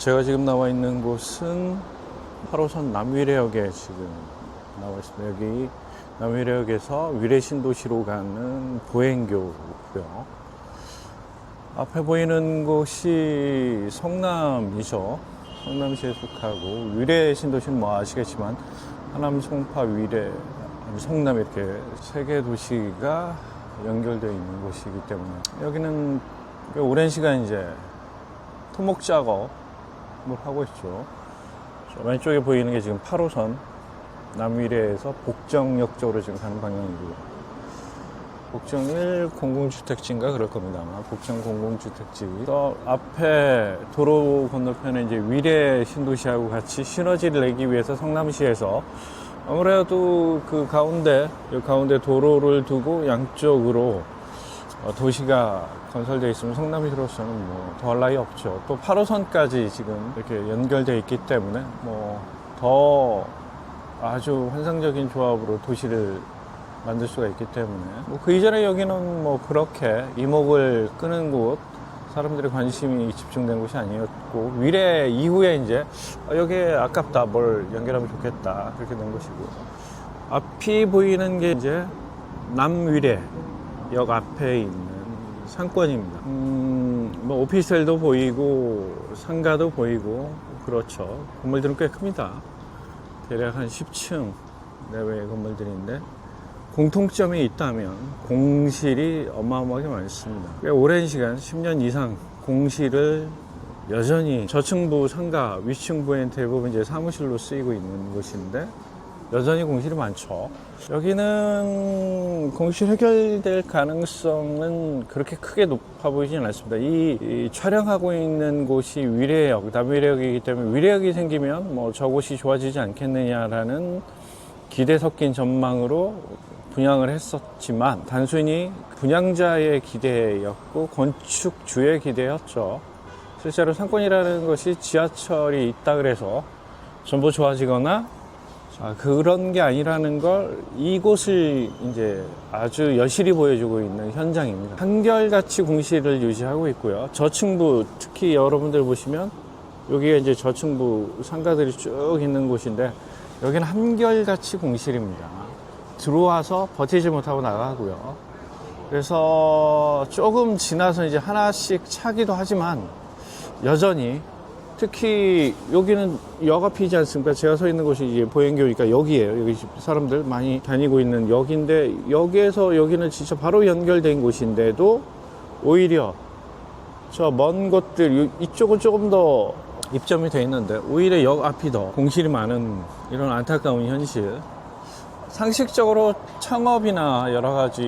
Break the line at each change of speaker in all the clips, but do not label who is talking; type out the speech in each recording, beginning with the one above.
제가 지금 나와 있는 곳은 8호선 남위례역에 지금 나와 있습니다. 여기 남위례역에서 위례신도시로 가는 보행교고요. 앞에 보이는 곳이 성남이죠. 성남시에 속하고 위례신도시는 뭐 아시겠지만 하남, 송파, 위례, 성남 이렇게 세 개 도시가 연결되어 있는 곳이기 때문에 여기는 꽤 오랜 시간 이제 토목 작업 을 하고 있죠. 저 왼쪽에 보이는 게 지금 8호선 남위례에서 복정역 쪽으로 지금 가는 방향이고요. 복정 1 공공주택지인가 그럴 겁니다. 아마 복정 공공주택지. 또 앞에 도로 건너편에 이제 위례 신도시하고 같이 시너지를 내기 위해서 성남시에서 아무래도 그 가운데, 이 가운데 도로를 두고 양쪽으로 어, 도시가 건설되어 있으면 성남시로서는 뭐 더할 나위 없죠. 또 8호선까지 지금 이렇게 연결되어 있기 때문에 뭐 더 아주 환상적인 조합으로 도시를 만들 수가 있기 때문에 뭐 그 이전에 여기는 뭐 그렇게 이목을 끄는 곳 사람들의 관심이 집중된 곳이 아니었고 위례 이후에 이제 어, 여기에 아깝다 뭘 연결하면 좋겠다 그렇게 된 것이고 앞이 보이는 게 이제 남위례 역 앞에 있는 상권입니다. 음, 뭐 오피스텔도 보이고 상가도 보이고 그렇죠. 건물들은 꽤 큽니다. 대략 한 10층 내외의 건물들인데 공통점이 있다면 공실이 어마어마하게 많습니다. 꽤 오랜 시간, 10년 이상 공실을 여전히 저층부 상가, 위층부엔 대부분 이제 사무실로 쓰이고 있는 곳인데 여전히 공실이 많죠. 여기는 공실 해결될 가능성은 그렇게 크게 높아 보이지는 않습니다. 이, 이 촬영하고 있는 곳이 위례역, 남위례역이기 때문에 위례역이 생기면 뭐 저곳이 좋아지지 않겠느냐라는 기대 섞인 전망으로 분양을 했었지만 단순히 분양자의 기대였고 건축주의 기대였죠. 실제로 상권이라는 것이 지하철이 있다 그래서 전부 좋아지거나 아, 그런 게 아니라는 걸 이곳을 이제 아주 여실히 보여주고 있는 현장입니다. 한결같이 공실을 유지하고 있고요. 저층부 특히 여러분들 보시면 여기에 이제 저층부 상가들이 쭉 있는 곳인데 여기는 한결같이 공실입니다. 들어와서 버티지 못하고 나가고요. 그래서 조금 지나서 이제 하나씩 차기도 하지만 여전히 특히 여기는 역 앞이지 않습니까? 제가 서 있는 곳이 이제 보행교니까 여기에요. 여기 사람들 많이 다니고 있는 역인데 여기에서 여기는 진짜 바로 연결된 곳인데도 오히려 저 먼 곳들 이- 이쪽은 조금 더 입점이 돼 있는데 오히려 역 앞이 더 공실이 많은 이런 안타까운 현실. 상식적으로 창업이나 여러 가지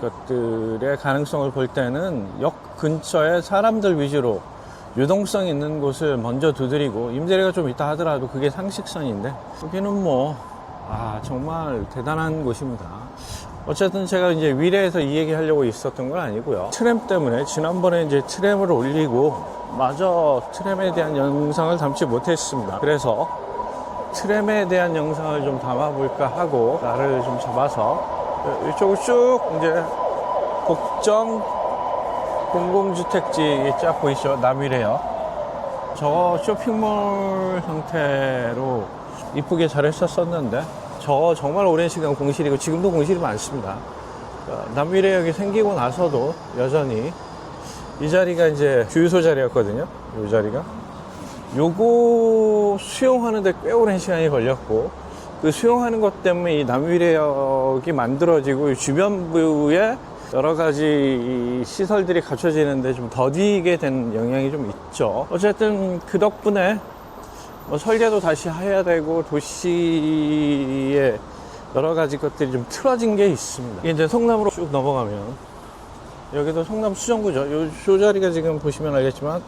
것들의 가능성을 볼 때는 역 근처에 사람들 위주로 유동성 있는 곳을 먼저 두드리고 임대료가 좀 있다 하더라도 그게 상식선인데 여기는 뭐 아, 정말 대단한 곳입니다. 어쨌든 제가 이제 위례에서 이 얘기 하려고 있었던 건 아니고요. 트램 때문에 지난번에 이제 트램을 올리고 마저 트램에 대한 영상을 담지 못했습니다. 그래서 트램에 대한 영상을 좀 담아볼까 하고 나를 좀 잡아서 이쪽을 쭉 이제 복정 공공주택지 쫙 보이시죠? 남위래요. 저 쇼핑몰 형태로 이쁘게 잘 했었었는데 저 정말 오랜 시간 공실이고 지금도 공실이 많습니다. 어, 남위래역이 생기고 나서도 여전히 이 자리가 이제 주유소 자리였거든요. 이 자리가. 요거 수용하는데 꽤 오랜 시간이 걸렸고 그 수용하는 것 때문에 이 남위래역이 만들어지고 이 주변부에 여러 가지 이 시설들이 갖춰지는데 좀 더디게 된 영향이 좀 있죠. 어쨌든 그 덕분에 뭐 설계도 다시 해야 되고 도시의 여러 가지 것들이 좀 틀어진 게 있습니다. 이제 성남으로 쭉 넘어가면 여기도 성남 수정구죠. 요, 요 자리가 지금 보시면 알겠지만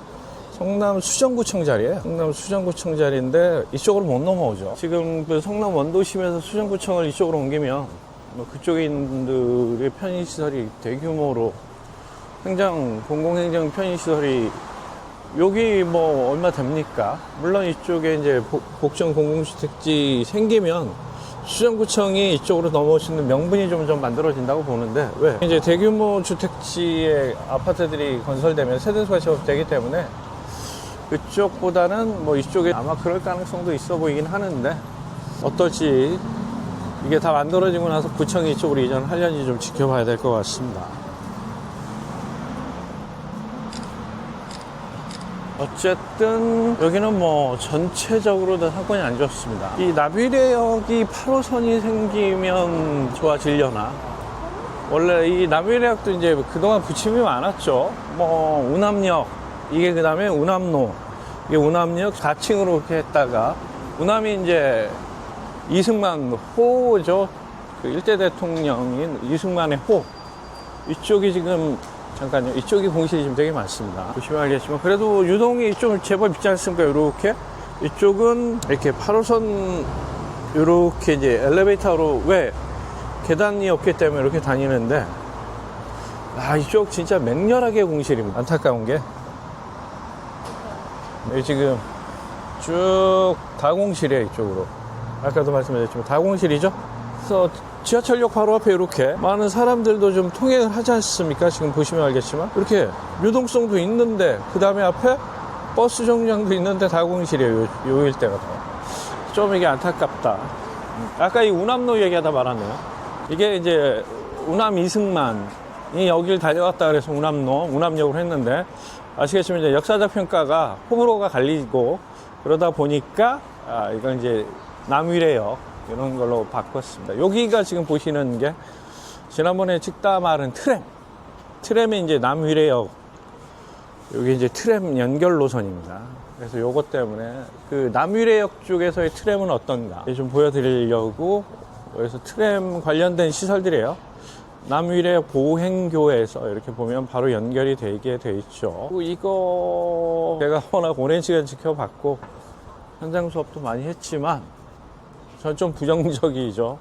성남 수정구청 자리예요. 성남 수정구청 자리인데 이쪽으로 못 넘어오죠. 지금 그 성남 원도심에서 수정구청을 이쪽으로 옮기면 뭐 그쪽에 있는 분들의 편의시설이 대규모로 행정 공공행정 편의시설이 여기 뭐 얼마 됩니까? 물론 이쪽에 이제 복- 복정 공공주택지 생기면 수정구청이 이쪽으로 넘어올 수 있는 명분이 좀, 좀 만들어진다고 보는데 왜? 이제 대규모 주택지의 아파트들이 건설되면 세대수가 제법 되기 때문에 그쪽보다는 뭐 이쪽에 아마 그럴 가능성도 있어 보이긴 하는데 어떨지 이게 다 만들어지고 나서 구청이 이쪽으로 이전하려는지 좀 지켜봐야 될 것 같습니다. 어쨌든 여기는 뭐 전체적으로 다 상권이 안 좋습니다. 이 나비레역이 8호선이 생기면 좋아지려나? 원래 이 나비레역도 이제 그동안 부침이 많았죠. 뭐 운암역 이게 그 다음에 운암로 이게 운암역 4층으로 이렇게 했다가 운암이 이제 이승만 호죠. 그 일대 대통령인 이승만의 호 이쪽이 지금 잠깐요. 이쪽이 공실이 지금 되게 많습니다. 보시면 알겠지만 그래도 유동이 좀 제법 있지 않습니까? 이렇게 이쪽은 이렇게 8호선 이렇게 이제 엘리베이터로 왜 계단이 없기 때문에 이렇게 다니는데 아 이쪽 진짜 맹렬하게 공실입니다. 안타까운 게 여기 지금 쭉 다공실이에요 이쪽으로 아까도 말씀드렸지만 다공실이죠? 그래서 지하철역 바로 앞에 이렇게 많은 사람들도 좀 통행을 하지 않습니까? 지금 보시면 알겠지만. 이렇게 유동성도 있는데 그 다음에 앞에 버스 정류장도 있는데 다공실이에요 요, 요 일대가 다좀 이게 안타깝다. 아까 이 운암로 얘기하다 말았네요. 이게 이제 운암 이승만이 여길 달려왔다 그래서 운암로 운암역으로 했는데 아시겠지만 이제 역사적 평가가 호불호가 갈리고 그러다 보니까 아, 이건 이제 남위례역 이런 걸로 바꿨습니다. 여기가 지금 보시는 게 지난번에 찍다 말은 트램 트램이 이제 남위례역 여기 이제 트램 연결 노선입니다. 그래서 요것 때문에 그 남위례역 쪽에서의 트램은 어떤가 좀 보여드리려고 그래서 트램 관련된 시설들이에요. 남위례 보행교에서 이렇게 보면 바로 연결이 되게 돼 있죠. 이거 제가 워낙 오랜 시간 지켜봤고 현장 수업도 많이 했지만 전좀 부정적이죠.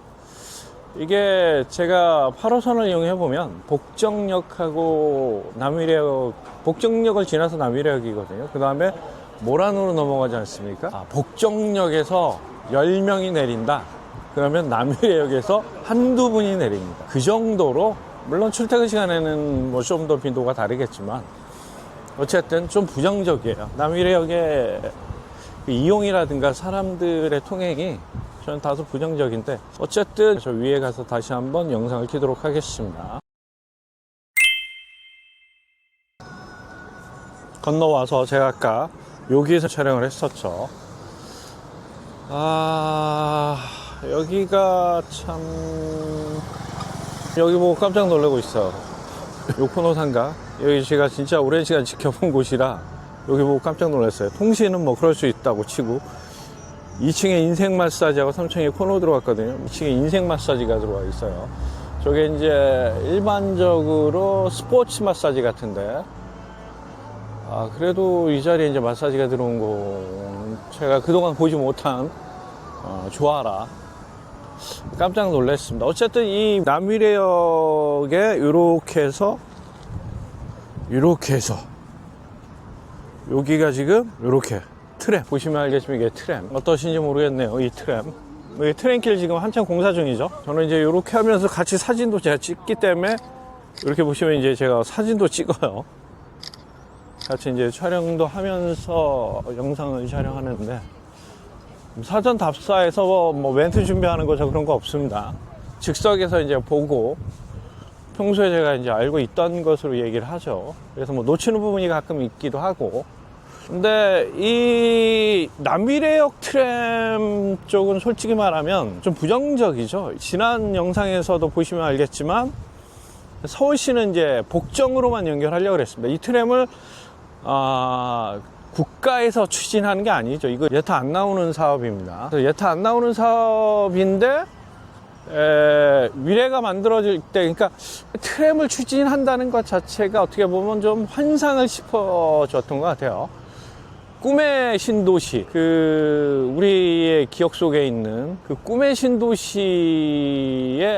이게 제가 8호선을 이용해 보면 복정역하고 남위례역 복정역을 지나서 남위례역이거든요. 그 다음에 모란으로 넘어가지 않습니까? 아, 복정역에서 10명이 내린다. 그러면 남위역에서 한두 분이 내립니다. 그 정도로 물론 출퇴근 시간에는 뭐 좀 더 빈도가 다르겠지만 어쨌든 좀 부정적이에요. 남위역의 그 이용이라든가 사람들의 통행이 저는 다소 부정적인데 어쨌든 저 위에 가서 다시 한번 영상을 키도록 하겠습니다. 건너와서 제가 아까 여기에서 촬영을 했었죠. 아, 여기가 참, 여기 보고 깜짝 놀라고 있어. 요코노산가? 여기 제가 진짜 오랜 시간 지켜본 곳이라 여기 보고 깜짝 놀랐어요. 통신은 뭐 그럴 수 있다고 치고 2층에 인생 마사지하고 3층에 코너 들어갔거든요. 2층에 인생 마사지가 들어와 있어요. 저게 이제 일반적으로 스포츠 마사지 같은데 아, 그래도 이 자리에 이제 마사지가 들어온 거, 제가 그동안 보지 못한, 어, 조화라. 깜짝 놀랐습니다. 어쨌든 이 남위례역에 이렇게 해서, 이렇게 해서, 여기가 지금 이렇게 트램. 보시면 알겠지만 이게 트램. 어떠신지 모르겠네요. 이 트램. 이 트램길 지금 한참 공사 중이죠. 저는 이제 이렇게 하면서 같이 사진도 제가 찍기 때문에 이렇게 보시면 이제 제가 사진도 찍어요. 같이 이제 촬영도 하면서 영상을 촬영하는데 사전 답사에서 뭐 멘트 준비하는 거 저 그런 거 없습니다. 즉석에서 이제 보고 평소에 제가 이제 알고 있던 것으로 얘기를 하죠. 그래서 뭐 놓치는 부분이 가끔 있기도 하고. 근데 이 남미래역 트램 쪽은 솔직히 말하면 좀 부정적이죠. 지난 영상에서도 보시면 알겠지만 서울시는 이제 복정으로만 연결하려고 그랬습니다. 이 트램을 아, 국가에서 추진하는 게 아니죠. 이거 예타 안 나오는 사업입니다. 예타 안 나오는 사업인데 에, 미래가 만들어질 때, 그러니까 트램을 추진한다는 것 자체가 어떻게 보면 좀 환상을 짚어줬던 것 같아요. 꿈의 신도시, 그 우리의 기억 속에 있는 그 꿈의 신도시에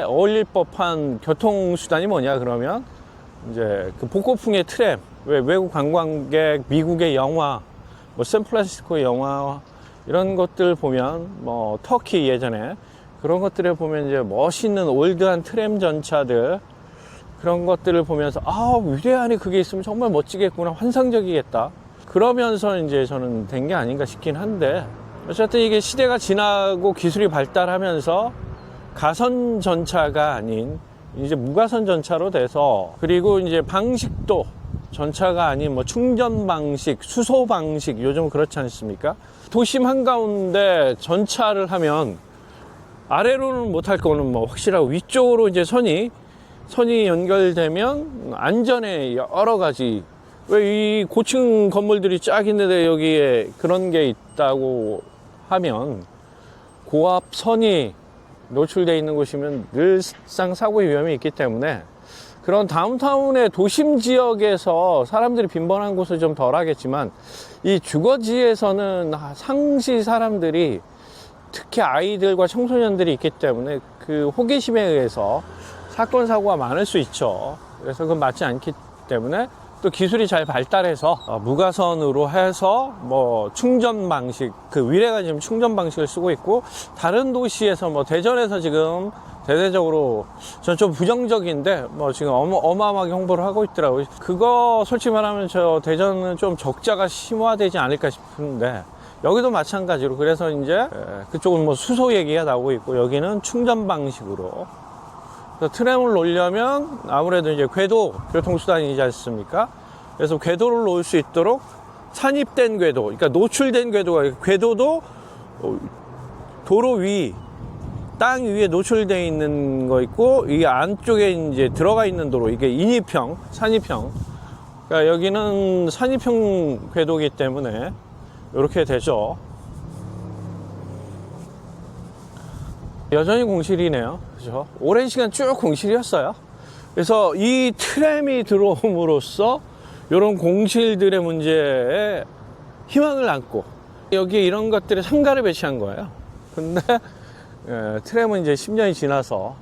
어울릴 법한 교통수단이 뭐냐 그러면 이제 그 복고풍의 트램, 왜 외국 관광객, 미국의 영화, 뭐 샌프란시스코의 영화 이런 것들 보면 뭐 터키 예전에 그런 것들을 보면 이제 멋있는 올드한 트램 전차들 그런 것들을 보면서 아 위대하니 그게 있으면 정말 멋지겠구나 환상적이겠다 그러면서 이제 저는 된 게 아닌가 싶긴 한데 어쨌든 이게 시대가 지나고 기술이 발달하면서 가선 전차가 아닌 이제 무가선 전차로 돼서 그리고 이제 방식도 전차가 아닌 뭐 충전 방식, 수소 방식 요즘 그렇지 않습니까? 도심 한가운데 전차를 하면 아래로는 못할 거는 뭐 확실하고 위쪽으로 이제 선이 선이 연결되면 안전에 여러 가지 왜 이 고층 건물들이 쫙 있는데 여기에 그런 게 있다고 하면 고압 선이 노출되어 있는 곳이면 늘상 사고의 위험이 있기 때문에 그런 다운타운의 도심 지역에서 사람들이 빈번한 곳은 좀덜 하겠지만 이 주거지에서는 상시 사람들이 특히 아이들과 청소년들이 있기 때문에 그 호기심에 의해서 사건 사고가 많을 수 있죠. 그래서 그건 맞지 않기 때문에 또 기술이 잘 발달해서 어, 무가선으로 해서 뭐 충전 방식 그 위례가 지금 충전 방식을 쓰고 있고 다른 도시에서 뭐 대전에서 지금 대대적으로 전 좀 부정적인데 뭐 지금 어마, 어마어마하게 홍보를 하고 있더라고요. 그거 솔직히 말하면 저 대전은 좀 적자가 심화되지 않을까 싶은데 여기도 마찬가지로 그래서 이제 에, 그쪽은 뭐 수소 얘기가 나오고 있고 여기는 충전 방식으로 트램을 놓으려면 아무래도 이제 궤도 교통수단이지 않습니까? 그래서 궤도를 놓을 수 있도록 산입된 궤도, 그러니까 노출된 궤도가 궤도도 어, 도로 위, 땅 위에 노출되어 있는 거 있고 이 안쪽에 이제 들어가 있는 도로 이게 인입형, 산입형. 그러니까 여기는 산입형 궤도이기 때문에 이렇게 되죠. 여전히 공실이네요. 그죠? 오랜 시간 쭉 공실이었어요. 그래서 이 트램이 들어옴으로써 이런 공실들의 문제에 희망을 안고 여기 이런 것들에 상가를 배치한 거예요. 근데 예, 트램은 이제 10년이 지나서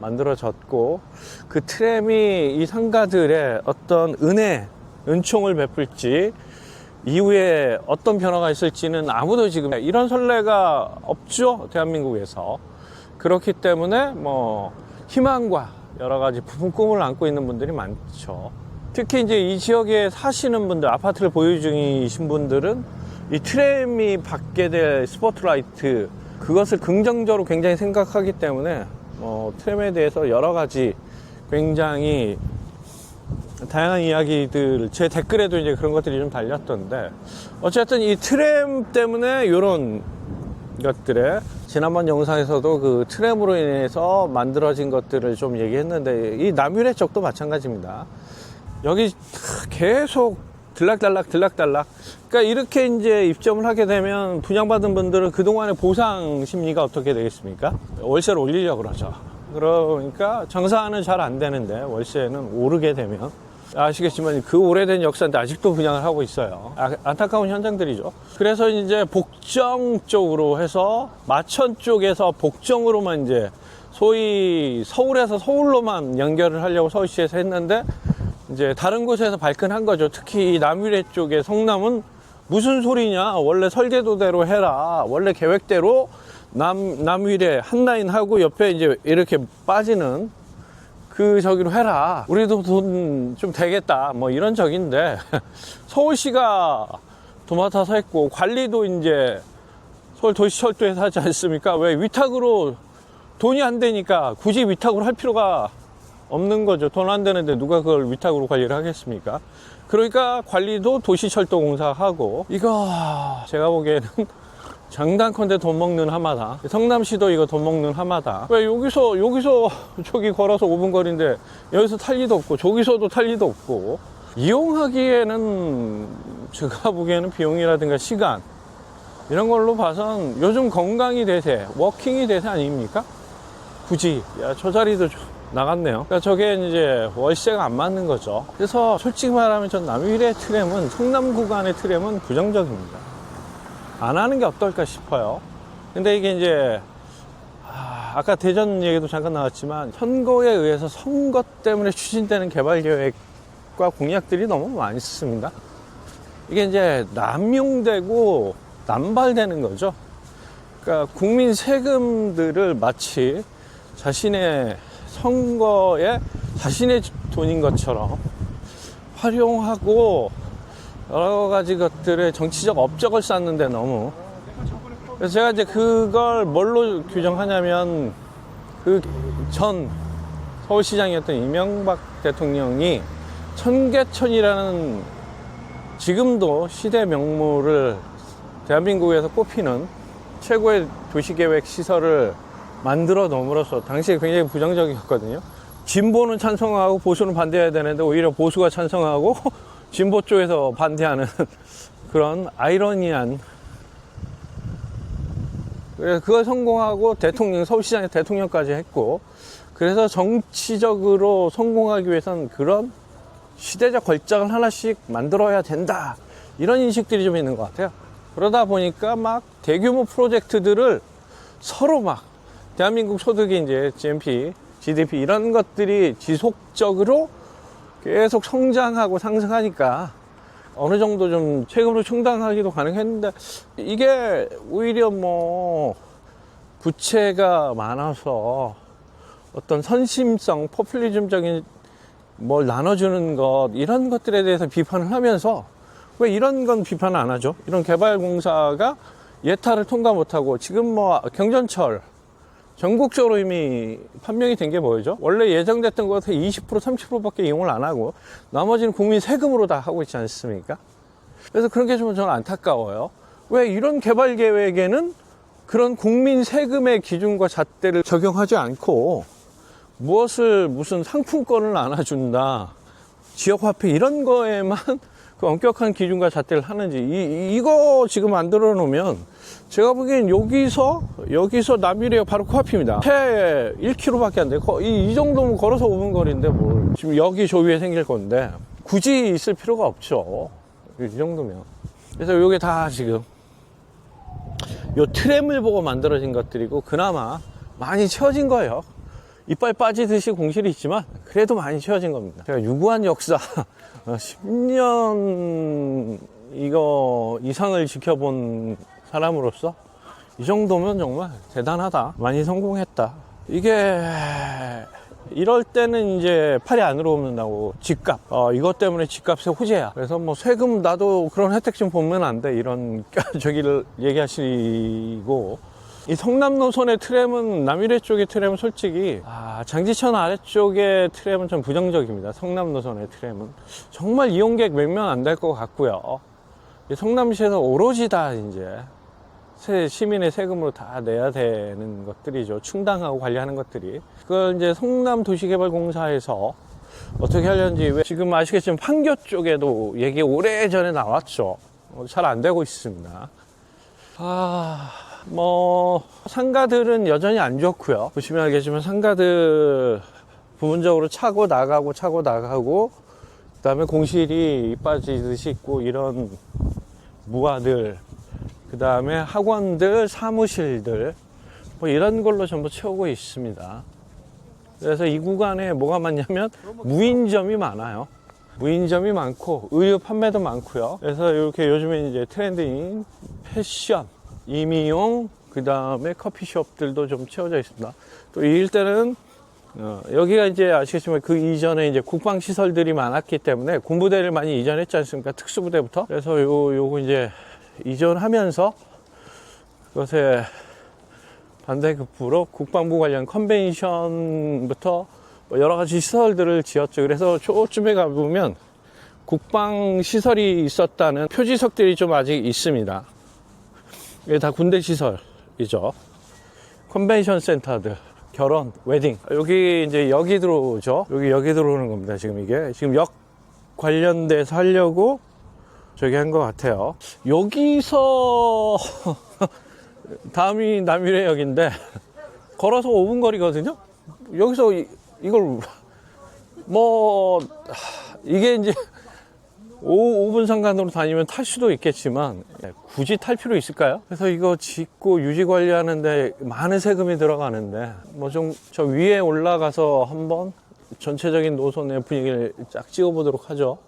만들어졌고 그 트램이 이 상가들의 어떤 은혜, 은총을 베풀지 이후에 어떤 변화가 있을지는 아무도 지금 이런 선례가 없죠 대한민국에서 그렇기 때문에 뭐 희망과 여러 가지 부푼 꿈을 안고 있는 분들이 많죠. 특히 이제 이 지역에 사시는 분들, 아파트를 보유 중이신 분들은 이 트램이 받게 될 스포트라이트 그것을 긍정적으로 굉장히 생각하기 때문에 뭐 트램에 대해서 여러 가지 굉장히 다양한 이야기들 제 댓글에도 이제 그런 것들이 좀 달렸던데 어쨌든 이 트램 때문에 이런 것들에 지난번 영상에서도 그 트램으로 인해서 만들어진 것들을 좀 얘기했는데 이 남유래 쪽도 마찬가지입니다. 여기 계속 들락달락 들락달락 그러니까 이렇게 이제 입점을 하게 되면 분양받은 분들은 그동안의 보상 심리가 어떻게 되겠습니까? 월세를 올리려고 그러죠. 그러니까 장사는 잘 안 되는데 월세는 오르게 되면 아시겠지만 그 오래된 역사인데 아직도 분양을 하고 있어요. 아, 안타까운 현장들이죠. 그래서 이제 복정 쪽으로 해서 마천 쪽에서 복정으로만 이제 소위 서울에서 서울로만 연결을 하려고 서울시에서 했는데 이제 다른 곳에서 발끈한 거죠. 특히 이 남위례 쪽의 성남은 무슨 소리냐? 원래 설계도대로 해라. 원래 계획대로 남 남위례 한 라인 하고 옆에 이제 이렇게 빠지는 그 저기로 해라. 우리도 돈 좀 되겠다. 뭐 이런 적인데 서울시가 도맡아서 했고 관리도 이제 서울 도시철도에서 하지 않습니까? 왜 위탁으로 돈이 안 되니까 굳이 위탁으로 할 필요가 없는 거죠. 돈 안 되는데 누가 그걸 위탁으로 관리를 하겠습니까? 그러니까 관리도 도시철도공사 하고 이거 제가 보기에는 장단컨대 돈 먹는 하마다. 성남시도 이거 돈 먹는 하마다. 왜 여기서 여기서 저기 걸어서 5분 거리인데 여기서 탈 리도 없고 저기서도 탈 리도 없고. 이용하기에는 제가 보기에는 비용이라든가 시간 이런 걸로 봐선 요즘 건강이 대세 워킹이 대세 아닙니까? 굳이. 야 저 자리도 좀 나갔네요. 그러니까 저게 이제 월세가 안 맞는 거죠. 그래서 솔직히 말하면 전 남위의 트램은 성남 구간의 트램은 부정적입니다 안 하는 게 어떨까 싶어요. 근데 이게 이제 아, 아까 대전 얘기도 잠깐 나왔지만 선거에 의해서 선거 때문에 추진되는 개발 계획과 공약들이 너무 많이 있습니다. 이게 이제 남용되고 남발되는 거죠. 그러니까 국민 세금들을 마치 자신의 선거에 자신의 돈인 것처럼 활용하고 여러 가지 것들의 정치적 업적을 쌓는데 너무 그래서 제가 이제 그걸 뭘로 규정하냐면 그 전 서울시장이었던 이명박 대통령이 천계천이라는 지금도 시대 명물을 대한민국에서 꼽히는 최고의 도시계획 시설을 만들어 놓음으로써 당시에 굉장히 부정적이었거든요. 진보는 찬성하고 보수는 반대해야 되는데 오히려 보수가 찬성하고 진보 쪽에서 반대하는 그런 아이러니한. 그래서 그걸 성공하고 대통령 서울시장에 대통령까지 했고 그래서 정치적으로 성공하기 위해서는 그런 시대적 걸작을 하나씩 만들어야 된다. 이런 인식들이 좀 있는 것 같아요. 그러다 보니까 막 대규모 프로젝트들을 서로 막 대한민국 소득이 이제 GNP, GDP 이런 것들이 지속적으로 계속 성장하고 상승하니까 어느 정도 좀 세금으로 충당하기도 가능했는데 이게 오히려 뭐 부채가 많아서 어떤 선심성, 포퓰리즘적인 뭘 나눠주는 것 이런 것들에 대해서 비판을 하면서 왜 이런 건 비판을 안 하죠? 이런 개발공사가 예타를 통과 못하고 지금 뭐 경전철 전국적으로 이미 판명이 된 게 뭐죠? 원래 예정됐던 것에 20% 30%밖에 이용을 안 하고 나머지는 국민 세금으로 다 하고 있지 않습니까? 그래서 그런 게 좀 저는 안타까워요. 왜 이런 개발 계획에는 그런 국민 세금의 기준과 잣대를 적용하지 않고 무엇을 무슨 상품권을 나눠준다, 지역화폐 이런 거에만 그 엄격한 기준과 잣대를 하는지 이, 이거 지금 만들어 놓으면 제가 보기엔 여기서 여기서 남미래역 바로 코앞입니다. 해 1km밖에 안 돼. 거- 이, 이 정도면 걸어서 5분 거리인데 뭘 지금 여기 저 위에 생길 건데 굳이 있을 필요가 없죠. 이 정도면. 그래서 요게 다 지금 요 트램을 보고 만들어진 것들이고 그나마 많이 채워진 거예요. 이빨 빠지듯이 공실이 있지만 그래도 많이 채워진 겁니다. 제가 유구한 역사 10년 이거 이상을 지켜본 사람으로서 이 정도면 정말 대단하다. 많이 성공했다. 이게 이럴 때는 이제 팔이 안으로 오는다고 집값 어, 이것 때문에 집값의 호재야 그래서 뭐 세금 나도 그런 혜택 좀 보면 안 돼 이런 저기를 얘기하시고 이 성남 노선의 트램은 남이래 쪽의 트램은 솔직히 아, 장지천 아래쪽의 트램은 좀 부정적입니다 성남 노선의 트램은 정말 이용객 몇 명 안 될 것 같고요 이 성남시에서 오로지 다 이제 세- 시민의 세금으로 다 내야 되는 것들이죠. 충당하고 관리하는 것들이. 그걸 이제 성남도시개발공사에서 어떻게 하려는지 왜 지금 아시겠지만 판교 쪽에도 얘기 오래전에 나왔죠. 잘 안 되고 있습니다. 아, 뭐 상가들은 여전히 안 좋고요. 보시면 알겠지만 상가들 부분적으로 차고 나가고 차고 나가고 그다음에 공실이 빠지듯이 있고 이런 무화들 그 다음에 학원들, 사무실들, 뭐 이런 걸로 전부 채우고 있습니다. 그래서 이 구간에 뭐가 많냐면 무인점이 많아요. 무인점이 많고 의류 판매도 많고요. 그래서 이렇게 요즘에 이제 트렌드인 패션, 임의용, 그 다음에 커피숍들도 좀 채워져 있습니다. 또 이 일대는 어, 여기가 이제 아시겠지만 그 이전에 이제 국방 시설들이 많았기 때문에 군부대를 많이 이전했지 않습니까? 특수부대부터. 그래서 요 요거 이제 이전하면서 그것에 반대급부로 국방부 관련 컨벤션부터 뭐 여러 가지 시설들을 지었죠. 그래서 저쯤에 가보면 국방 시설이 있었다는 표지석들이 좀 아직 있습니다. 이게 다 군대 시설이죠. 컨벤션 센터들, 결혼, 웨딩. 여기 이제 여기 들어오죠. 여기 여기 들어오는 겁니다. 지금 이게 지금 역 관련돼서 하려고 저기 한 것 같아요. 여기서 다음이 남유래역인데 걸어서 5분 거리거든요. 여기서 이, 이걸 뭐 하, 이게 이제 5, 5분 상간으로 다니면 탈 수도 있겠지만 굳이 탈 필요 있을까요? 그래서 이거 짓고 유지 관리하는데 많은 세금이 들어가는데 뭐 좀 저 위에 올라가서 한번 전체적인 노선의 분위기를 쫙 찍어보도록 하죠.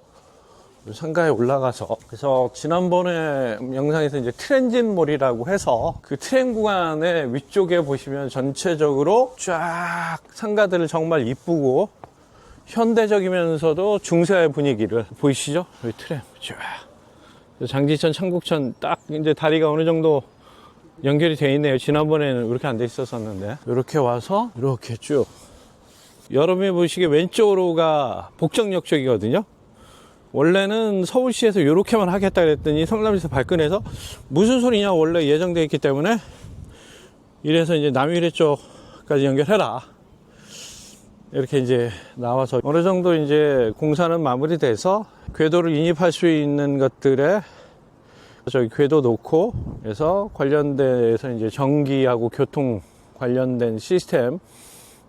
상가에 올라가서 그래서 지난번에 영상에서 이제 트렌진몰이라고 해서 그 트렌 구간의 위쪽에 보시면 전체적으로 쫙 상가들을 정말 이쁘고 현대적이면서도 중세의 분위기를 보이시죠? 여기 트램 쫙 장지천, 창곡천 딱 이제 다리가 어느 정도 연결이 돼 있네요. 지난번에는 이렇게 안 돼 있었었는데. 이렇게 와서 이렇게 쭉. 여러분이 보시기에 왼쪽으로가 복정역 쪽이거든요. 원래는 서울시에서 이렇게만 하겠다 그랬더니 성남시에서 발끈해서 무슨 소리냐 원래 예정돼 있기 때문에 이래서 이제 남유래 쪽까지 연결해라. 이렇게 이제 나와서 어느 정도 이제 공사는 마무리돼서 궤도를 인입할 수 있는 것들에 저기 궤도 놓고 해서 관련돼서 이제 전기하고 교통 관련된 시스템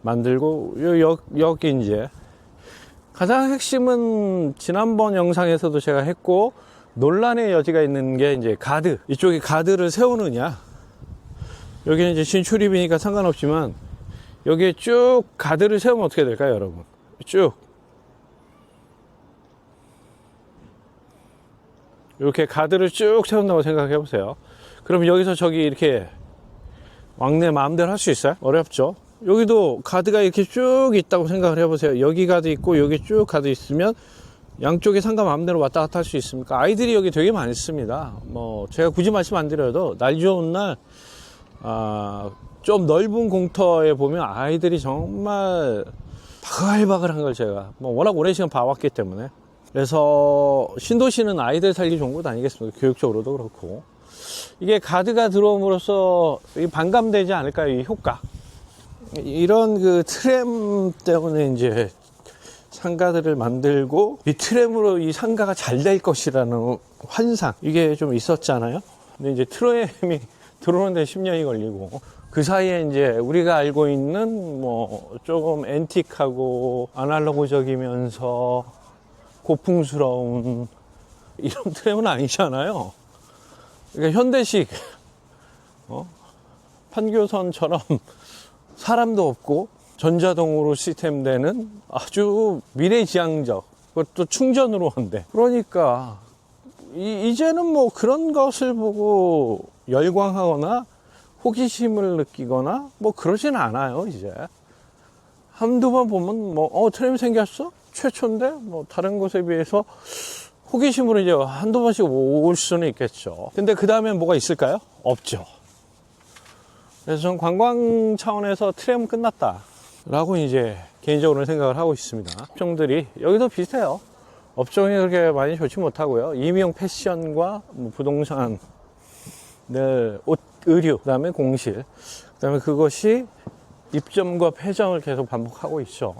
만들고 요 역, 여기 이제 가장 핵심은 지난번 영상에서도 제가 했고 논란의 여지가 있는 게 이제 가드. 이쪽에 가드를 세우느냐. 여기는 이제 신출입이니까 상관없지만 여기에 쭉 가드를 세우면 어떻게 될까요 여러분 쭉 이렇게 가드를 쭉 세운다고 생각해 보세요 그럼 여기서 저기 이렇게 왕래 마음대로 할 수 있어요? 어렵죠 여기도 가드가 이렇게 쭉 있다고 생각을 해보세요. 여기 가드 있고 여기 쭉 가드 있으면 양쪽에 상가 마음대로 왔다 갔다 할 수 있습니까? 아이들이 여기 되게 많습니다. 뭐 제가 굳이 말씀 안 드려도 날 좋은 날, 아, 좀 넓은 공터에 보면 아이들이 정말 바글바글한 걸 제가 뭐 워낙 오랜 시간 봐왔기 때문에 그래서 신도시는 아이들 살기 좋은 곳 아니겠습니까? 교육적으로도 그렇고 이게 가드가 들어옴으로써 이 반감되지 않을까요? 이 효과. 이런 그 트램 때문에 이제 상가들을 만들고 이 트램으로 이 상가가 잘 될 것이라는 환상 이게 좀 있었잖아요. 근데 이제 트램이 들어오는데 10년이 걸리고 그 사이에 이제 우리가 알고 있는 뭐 조금 앤틱하고 아날로그적이면서 고풍스러운 이런 트램은 아니잖아요. 그러니까 현대식 어? 판교선처럼 사람도 없고 전자동으로 시스템되는 아주 미래지향적 그것도 충전으로 한대 그러니까 이, 이제는 뭐 그런 것을 보고 열광하거나 호기심을 느끼거나 뭐 그러진 않아요 이제 한두 번 보면 뭐어 트램이 생겼어 최초인데 뭐 다른 곳에 비해서 호기심으로 이제 한두 번씩 올 수는 있겠죠 근데 그 다음에 뭐가 있을까요 없죠 그래서 전 관광 차원에서 트램 끝났다. 라고 이제 개인적으로는 생각을 하고 있습니다. 업종들이 여기도 비슷해요. 업종이 그렇게 많이 좋지 못하고요. 임용 패션과 뭐 부동산, 네, 옷, 의류, 그 다음에 공실, 그 다음에 그것이 입점과 폐점을 계속 반복하고 있죠.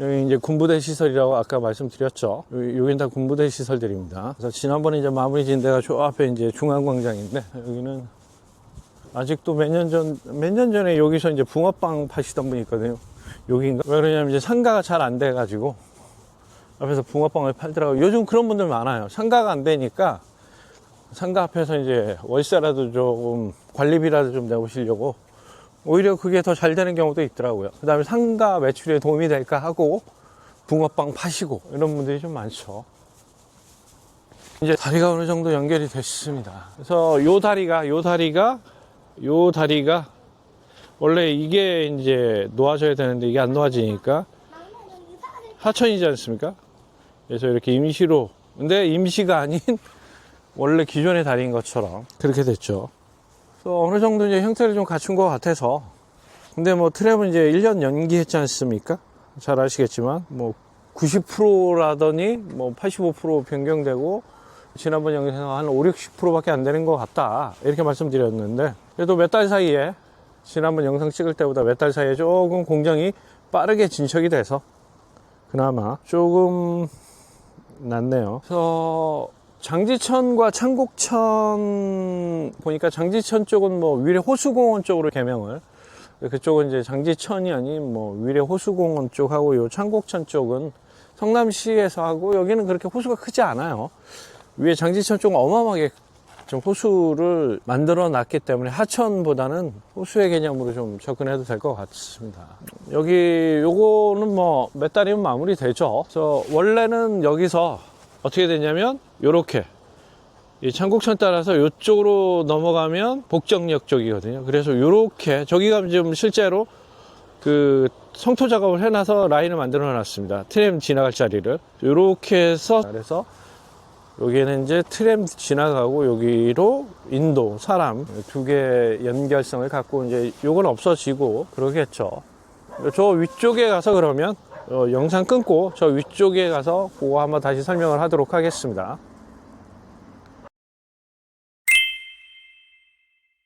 여기 이제 군부대 시설이라고 아까 말씀드렸죠. 여기, 여기는 다 군부대 시설들입니다. 그래서 지난번에 이제 마무리 진 데가 저 앞에 이제 중앙광장인데 여기는 아직도 몇 년 전, 몇 년 전에 여기서 이제 붕어빵 파시던 분이 있거든요. 여기인가? 왜 그러냐면 이제 상가가 잘 안 돼가지고 앞에서 붕어빵을 팔더라고요. 요즘 그런 분들 많아요. 상가가 안 되니까 상가 앞에서 이제 월세라도 조금 관리비라도 좀 내보시려고 오히려 그게 더 잘 되는 경우도 있더라고요. 그 다음에 상가 매출에 도움이 될까 하고 붕어빵 파시고 이런 분들이 좀 많죠. 이제 다리가 어느 정도 연결이 됐습니다. 그래서 요 다리가, 요 다리가 요 다리가 원래 이게 이제 놓아져야 되는데 이게 안 놓아지니까 하천이지 않습니까? 그래서 이렇게 임시로 근데 임시가 아닌 원래 기존의 다리인 것처럼 그렇게 됐죠. 그래서 어느 정도 이제 형태를 좀 갖춘 것 같아서 근데 뭐 트랩은 이제 1년 연기했지 않습니까? 잘 아시겠지만 뭐 90%라더니 뭐 85% 변경되고 지난번 영상에서 한 5, 60%밖에 안 되는 것 같다 이렇게 말씀드렸는데 그래도 몇 달 사이에 지난번 영상 찍을 때보다 몇 달 사이에 조금 공정이 빠르게 진척이 돼서 그나마 조금 낫네요. 그래서 장지천과 창곡천 보니까 장지천 쪽은 뭐 위례 호수공원 쪽으로 개명을 그쪽은 이제 장지천이 아닌 뭐 위례 호수공원 쪽하고 요 창곡천 쪽은 성남시에서 하고 여기는 그렇게 호수가 크지 않아요. 위에 장지천 쪽은 어마어마하게 좀 호수를 만들어 놨기 때문에 하천보다는 호수의 개념으로 좀 접근해도 될 것 같습니다. 여기 요거는 뭐 몇 달이면 마무리 되죠. 그래서 원래는 여기서 어떻게 되냐면 요렇게 이 창곡천 따라서 이쪽으로 넘어가면 복정역 쪽이거든요. 그래서 요렇게 저기가 지금 실제로 그 성토 작업을 해놔서 라인을 만들어 놨습니다. 트램 지나갈 자리를 요렇게 해서 그래서 여기는 이제 트램 지나가고 여기로 인도 사람 두 개 연결성을 갖고 이제 요건 없어지고 그러겠죠. 저 위쪽에 가서 그러면 어, 영상 끊고 저 위쪽에 가서 그거 한번 다시 설명을 하도록 하겠습니다.